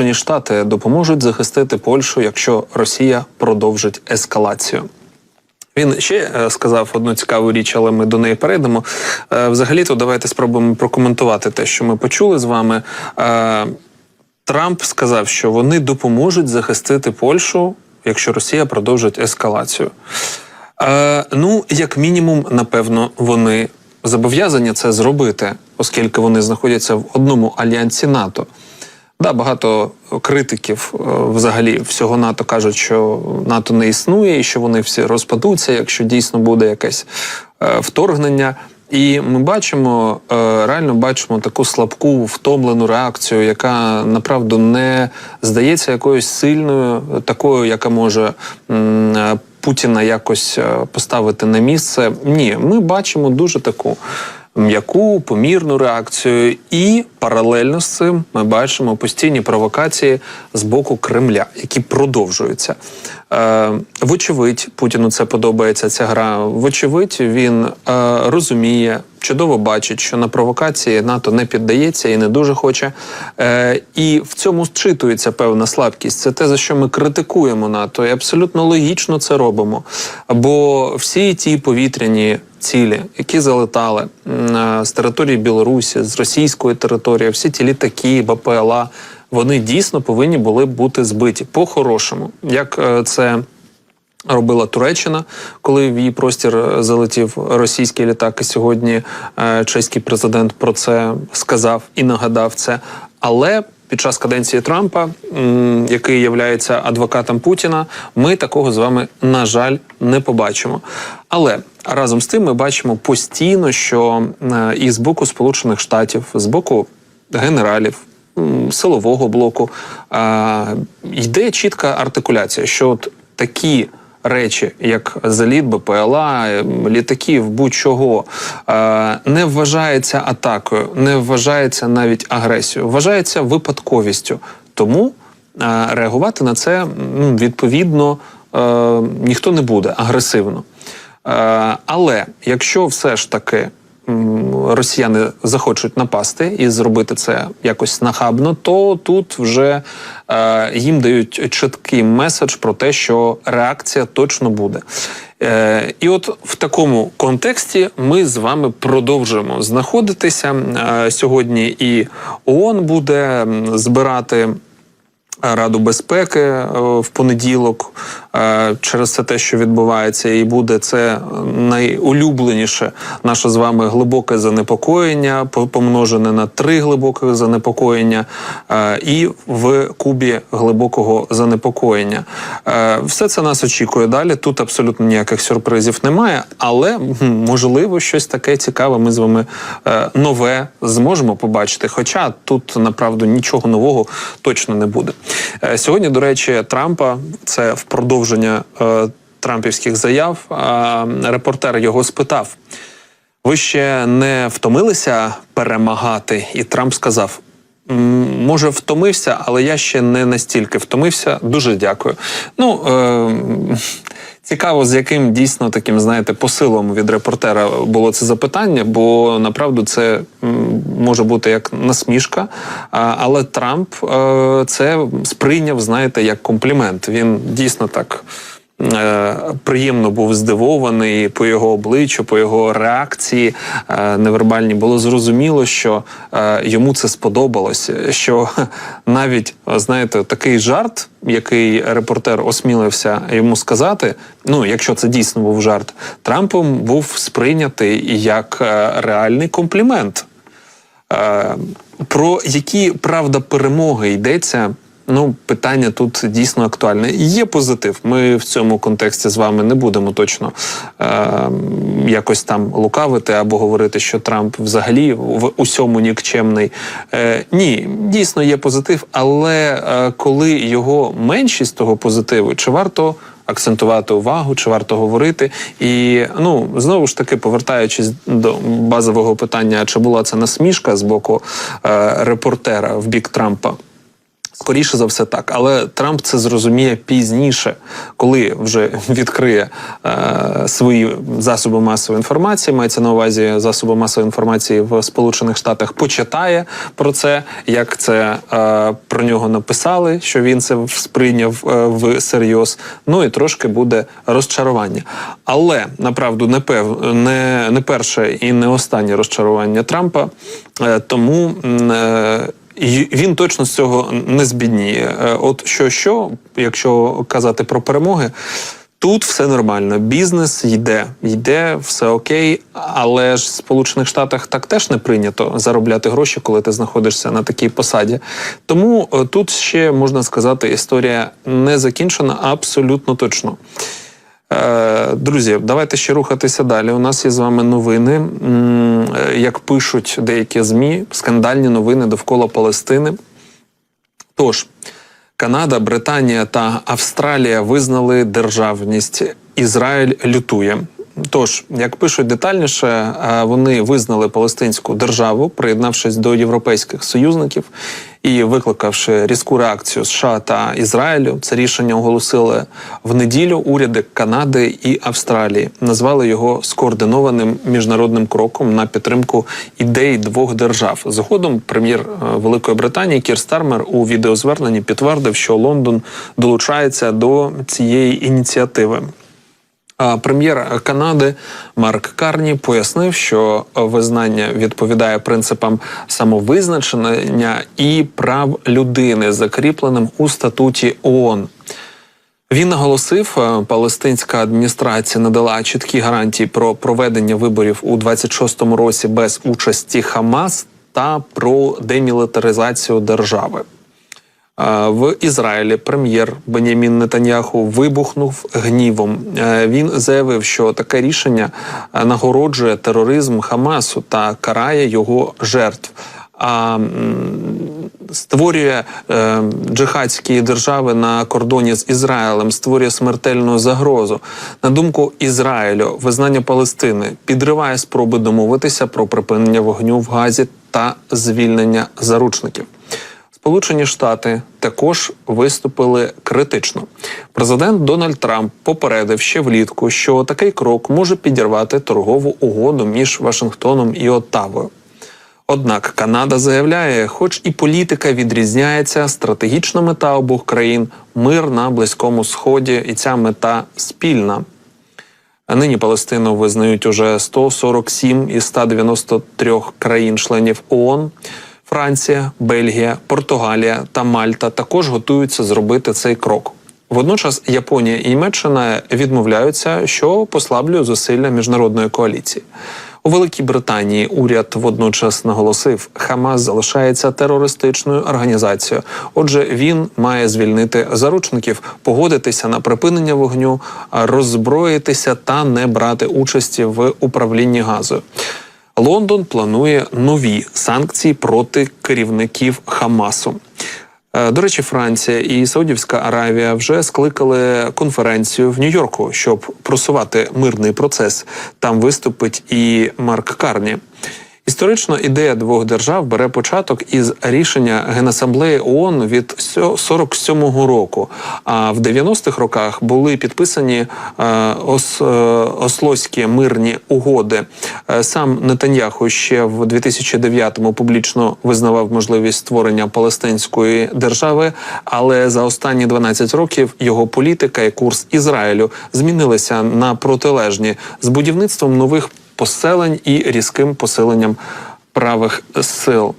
Сполучені Штати допоможуть захистити Польщу, якщо Росія продовжить ескалацію. Він ще е, сказав одну цікаву річ, але ми до неї перейдемо. Е, Взагалі-то давайте спробуємо прокоментувати те, що ми почули з вами. Е, Трамп сказав, що вони допоможуть захистити Польщу, якщо Росія продовжить ескалацію. Ну, як мінімум, напевно, вони зобов'язані це зробити, оскільки вони знаходяться в одному альянсі НАТО. Да, багато критиків е, взагалі всього НАТО кажуть, що НАТО не існує і що вони всі розпадуться, якщо дійсно буде якесь е, вторгнення. І ми бачимо, е, реально бачимо таку слабку, втомлену реакцію, яка направду не здається якоюсь сильною, такою, яка може Путіна якось поставити на місце. Ні, ми бачимо дуже таку м'яку, помірну реакцію, і паралельно з цим ми бачимо постійні провокації з боку Кремля, які продовжуються. Е, вочевидь, Путіну це подобається. Ця гра. Вочевидь, він е, розуміє, чудово бачить, що на провокації НАТО не піддається і не дуже хоче. Е, і в цьому зчитується певна слабкість. Це те, за що ми критикуємо НАТО, і абсолютно логічно це робимо. Бо всі ті повітряні цілі, які залетали е, з території Білорусі, з російської території, всі ті літаки, БПЛА, вони дійсно повинні були бути збиті по-хорошому, як е, це. Робила Туреччина, коли в її простір е, залетів російський літак. І сьогодні е, чеський президент про це сказав і нагадав це. Але під час каденції Трампа, який є адвокатом Путіна, ми такого з вами, на жаль, не побачимо. Але разом з тим ми бачимо постійно, що і з боку Сполучених Штатів, з боку генералів, силового блоку е, йде чітка артикуляція, що от такі речі, як заліт БПЛА, літаків, будь-чого, не вважається атакою, не вважається навіть агресією, вважається випадковістю. Тому е, реагувати на це відповідно е, ніхто не буде агресивно. Е, але якщо все ж таки росіяни захочуть напасти і зробити це якось нахабно, то тут вже е, їм дають чіткий меседж про те, що реакція точно буде. Е, і от в такому контексті ми з вами продовжуємо знаходитися. Е, сьогодні і ООН буде збирати. Раду безпеки е, в понеділок е, через це те, що відбувається, і буде це найулюбленіше наше з вами глибоке занепокоєння, помножене на три глибоких занепокоєння, е, і в кубі глибокого занепокоєння. Все це нас очікує далі. Тут абсолютно ніяких сюрпризів немає, але можливо щось таке цікаве. Ми з вами нове зможемо побачити. Хоча тут направду нічого нового точно не буде. Е, Сьогодні, до речі, Трампа це в продовження е, трампівських заяв. Репортер його спитав: ви ще не втомилися перемагати? І Трамп сказав. «М, Може, втомився, але я ще не настільки втомився. Дуже дякую. Ну е, цікаво, з яким дійсно таким, знаєте, посилом від репортера було це запитання, бо направду це може бути як насмішка. Але Трамп е, це сприйняв, знаєте, як комплімент. Він дійсно так. Е, Приємно був здивований по його обличчю, по його реакції е, невербальні. Було зрозуміло, що е, йому це сподобалось. Що навіть знаєте, такий жарт, який репортер осмілився йому сказати. Ну, якщо це дійсно був жарт, Трампом був сприйнятий як реальний комплімент. Про які правда перемоги йдеться. Ну, питання тут дійсно актуальне. Є позитив. Ми в цьому контексті з вами не будемо точно е, якось там лукавити або говорити, що Трамп взагалі в усьому нікчемний. Е, ні, дійсно є позитив, але е, коли його меншість того позитиву, чи варто акцентувати увагу, чи варто говорити. І ну знову ж таки, повертаючись до базового питання, чи була це насмішка з боку е, репортера в бік Трампа. Скоріше за все так, але Трамп це зрозуміє пізніше, коли вже відкриє е, свої засоби масової інформації. Мається на увазі засоби масової інформації в Сполучених Штатах. Почитає про це, як це е, про нього написали, що він це сприйняв е, всерйоз. Ну і трошки буде розчарування. Але направду не пев не, не перше і не останнє розчарування Трампа. Е, тому. Е, і він точно з цього не збідніє. Е, От що, що, якщо казати про перемоги, тут все нормально. Бізнес йде, йде, все окей. Але ж в Сполучених Штатах так теж не прийнято заробляти гроші, коли ти знаходишся на такій посаді. Тому е, тут ще можна сказати, історія не закінчена абсолютно точно. Е, Друзі, давайте ще рухатися далі. У нас є з вами новини. Е, Як пишуть деякі ЗМІ, скандальні новини довкола Палестини. Тож, Канада, Британія та Австралія визнали державність. Ізраїль лютує. Тож, як пишуть детальніше, е, вони визнали палестинську державу, приєднавшись до європейських союзників і викликавши різку реакцію США та Ізраїлю. Це рішення оголосили в неділю уряди Канади і Австралії. Назвали його скоординованим міжнародним кроком на підтримку ідей двох держав. Згодом прем'єр е, Великої Британії Кір Стармер у відеозверненні підтвердив, що Лондон долучається до цієї ініціативи. Прем'єр Канади Марк Карні пояснив, що визнання відповідає принципам самовизначення і прав людини, закріпленим у статуті ООН. Він наголосив, е, палестинська адміністрація надала чіткі гарантії про проведення виборів у 26-му році без участі Хамас та про демілітаризацію держави. В Ізраїлі прем'єр Бенямін Нетаньяху вибухнув гнівом. Він заявив, що таке рішення нагороджує тероризм Хамасу та карає його жертв. А створює е, джихадські держави на кордоні з Ізраїлем, створює смертельну загрозу. На думку Ізраїлю, визнання Палестини підриває спроби домовитися про припинення вогню в Газі та звільнення заручників. Сполучені Штати також виступили критично. Президент Дональд Трамп попередив ще влітку, що такий крок може підірвати торгову угоду між Вашингтоном і Оттавою. Однак Канада заявляє, хоч і політика відрізняється, стратегічна мета обох країн мир на Близькому Сході, і ця мета спільна. Нині Палестину визнають уже 147 із 193 країн-членів ООН. Франція, Бельгія, Португалія та Мальта також готуються зробити цей крок. Водночас Японія і Німеччина відмовляються, що послаблює зусилля міжнародної коаліції. У Великій Британії уряд водночас наголосив, Хамас залишається терористичною організацією. Отже, він має звільнити заручників, погодитися на припинення вогню, роззброїтися та не брати участі в управлінні газою. Лондон планує нові санкції проти керівників Хамасу. Е, До речі, Франція і Саудівська Аравія вже скликали конференцію в Нью-Йорку, щоб просувати мирний процес. Там виступить і Марк Карні. Історично ідея двох держав бере початок із рішення Генасамблеї ООН від 47-го року. А в 90-х роках були підписані е, е, ослоські мирні угоди. Е, Сам Нетаньяху ще в 2009-му публічно визнавав можливість створення палестинської держави, але за останні 12 років його політика і курс Ізраїлю змінилися на протилежні з будівництвом нових поселень і різким посиленням правих сил.